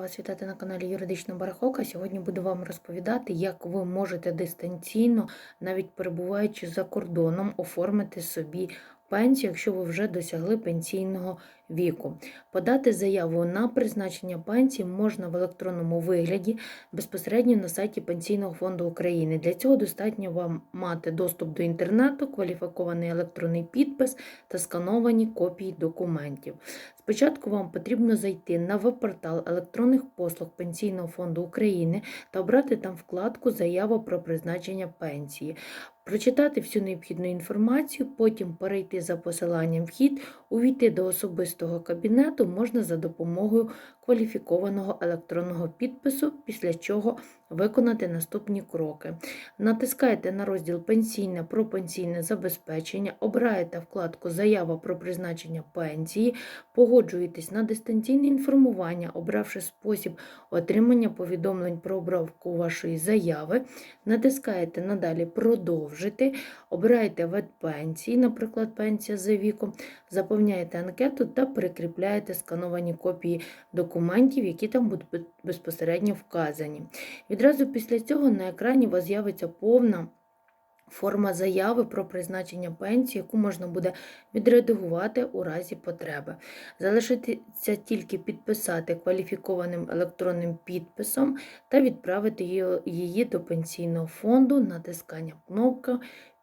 Вас вітати на каналі Юридична Барахолка. Сьогодні буду вам розповідати, як ви можете дистанційно, навіть перебуваючи за кордоном, оформити собі пенсію, якщо ви вже досягли пенсійного віку. Подати заяву на призначення пенсії можна в електронному вигляді безпосередньо на сайті Пенсійного фонду України. Для цього достатньо вам мати доступ до інтернету, кваліфікований електронний підпис та скановані копії документів. Спочатку вам потрібно зайти на веб-портал електронних послуг Пенсійного фонду України та обрати там вкладку Заява про призначення пенсії. Прочитати всю необхідну інформацію, потім перейти за посиланням вхід, увійти до особистого кабінету можна за допомогою кваліфікованого електронного підпису, після чого виконати наступні кроки. Натискаєте на розділ Пенсійне про пенсійне забезпечення, обираєте вкладку Заява про призначення пенсії, погоджуєтесь на дистанційне інформування, обравши спосіб отримання повідомлень про обробку вашої заяви, натискаєте надалі Продовжити, обираєте вид пенсії, наприклад, пенсія за віком, заповняєте анкету та прикріпляєте скановані копії документів, які там будуть безпосередньо вказані. Відразу після цього на екрані у вас з'явиться повна. Форма заяви про призначення пенсії, яку можна буде відредагувати у разі потреби. Залишиться тільки підписати кваліфікованим електронним підписом та відправити її до пенсійного фонду натискання кнопки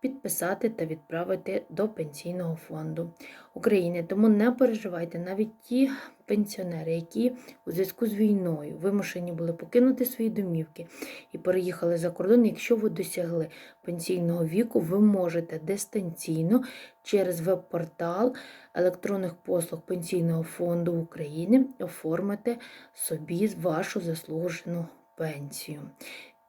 підписати та відправити до пенсійного фонду України. Тому не переживайте, навіть ті пенсіонери, які у зв'язку з війною вимушені були покинути свої домівки і переїхали за кордон. Якщо ви досягли пенсійного віку, ви можете дистанційно через веб-портал електронних послуг Пенсійного фонду України оформити собі вашу заслужену пенсію.